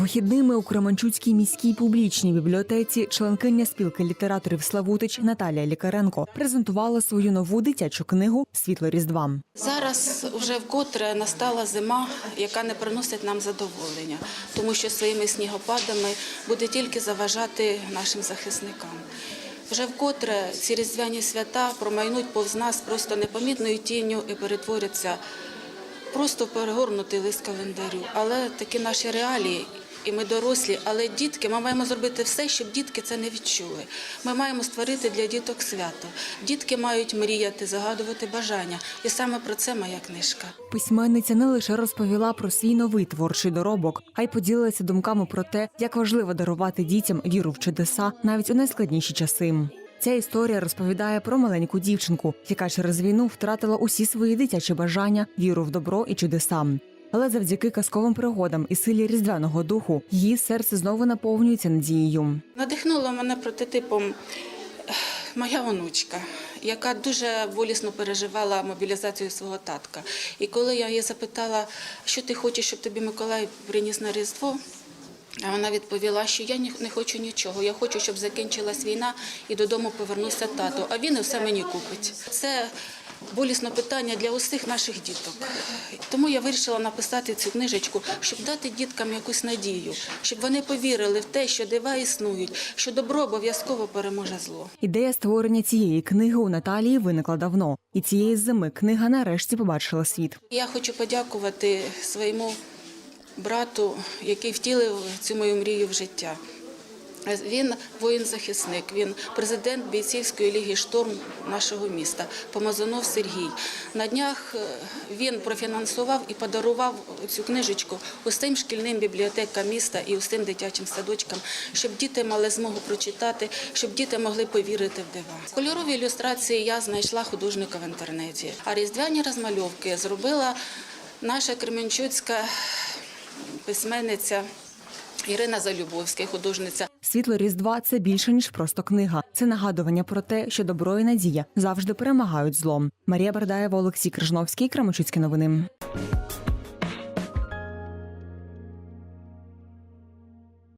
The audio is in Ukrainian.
Вихідними у Кременчуцькій міській публічній бібліотеці членкиня спілки літераторів Славутич Наталія Лікаренко презентувала свою нову дитячу книгу Світло Різдва. Зараз вже вкотре настала зима, яка не приносить нам задоволення, тому що своїми снігопадами буде тільки заважати нашим захисникам. Вже вкотре ці різдвяні свята промайнуть повз нас просто непомітною тінню і перетворяться просто перегорнутий лист календарю. Але такі наші реалії. І ми дорослі, але дітки, ми маємо зробити все, щоб дітки це не відчули. Ми маємо створити для діток свято. Дітки мають мріяти, загадувати бажання. І саме про це моя книжка. Письменниця не лише розповіла про свій новий творчий доробок, а й поділилася думками про те, як важливо дарувати дітям віру в чудеса навіть у найскладніші часи. Ця історія розповідає про маленьку дівчинку, яка через війну втратила усі свої дитячі бажання, віру в добро і чудеса. Але завдяки казковим пригодам і силі різдвяного духу її серце знову наповнюється надією. Надихнула мене прототипом ех, моя онучка, яка дуже болісно переживала мобілізацію свого татка. І коли я її запитала, що ти хочеш, щоб тобі Миколай приніс на Різдво, а вона відповіла, що я не хочу нічого. Я хочу, щоб закінчилась війна і додому повернувся тато. А він і все мені купить. Це болісне питання для усіх наших діток. Тому я вирішила написати цю книжечку, щоб дати діткам якусь надію, щоб вони повірили в те, що дива існують, що добро обов'язково переможе зло. Ідея створення цієї книги у Наталії виникла давно, і цієї зими книга нарешті побачила світ. Я хочу подякувати своєму брату, який втілив цю мою мрію в життя. Він воїн-захисник, він президент бійцівської ліги шторм нашого міста, Помазанов Сергій. На днях е, він профінансував і подарував цю книжечку усім шкільним бібліотекам міста і усім дитячим садочкам, щоб діти мали змогу прочитати, щоб діти могли повірити в дива. Кольорові ілюстрації я знайшла художника в інтернеті, а різдвяні розмальовки зробила наша кременчуцька письменниця Ірина Залюбовська, художниця. Світло Різдва це більше ніж просто книга. Це нагадування про те, що добро і надія завжди перемагають злом. Марія Бердаєва, Олексій Крижновський, Крамочуцькі новини.